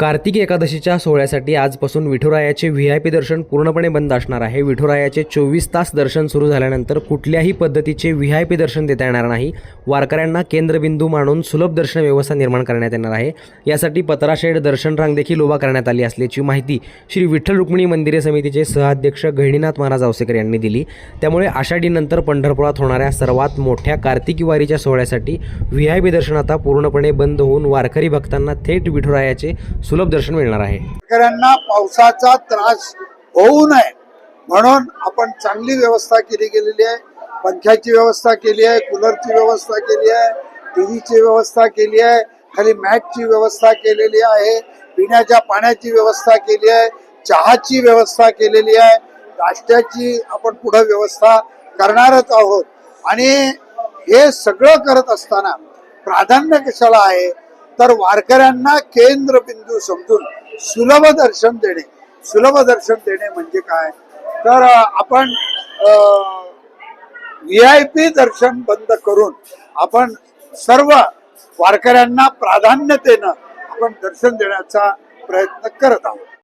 कार्तिक एकादशीच्या सोहळ्यासाठी आजपासून विठुरायाचे व्ही आय पी दर्शन पूर्णपणे बंद असणार आहे. विठुरायाचे चोवीस तास दर्शन सुरू झाल्यानंतर कुठल्याही पद्धतीचे व्ही आय पी दर्शन देता येणार नाही. वारकऱ्यांना केंद्रबिंदू मानून सुलभ दर्शन व्यवस्था निर्माण करण्यात येणार आहे. यासाठी पत्राशेड दर्शन रांग देखील उभा करण्यात आली असल्याची माहिती श्री विठ्ठल रुक्मिणी मंदिरे समितीचे सहअध्यक्ष गहिणीनाथ महाराज आवसेकर यांनी दिली. त्यामुळे आषाढीनंतर पंढरपुरात होणाऱ्या सर्वात मोठ्या कार्तिकी वारीच्या सोहळ्यासाठी व्ही आय पी दर्शन आता पूर्णपणे बंद होऊन वारकरी भक्तांना थेट विठुरायाचे सुलभ दर्शन मिळणार आहे. शेतकऱ्यांना पावसाचा त्रास होऊ नये म्हणून आपण चांगली व्यवस्था केली गेलेली आहे. पंख्याची व्यवस्था केली आहे कूलरची व्यवस्था केली आहे टीव्हीची व्यवस्था केली आहे खाली मॅटची व्यवस्था केलेली आहे पिण्याच्या पाण्याची व्यवस्था केली आहे चहाची व्यवस्था केलेली आहे. नाश्त्याची आपण पुढे व्यवस्था करणारच आहोत. आणि हे सगळं करत असताना प्राधान्य कशाला आहे? तर वारकऱ्यांना केंद्रबिंदू समजून सुलभ दर्शन देणे. सुलभ दर्शन देणे म्हणजे काय? तर आपण व्ही आय पी दर्शन बंद करून आपण सर्व वारकऱ्यांना प्राधान्यतेनं आपण दर्शन देण्याचा प्रयत्न करत आहोत.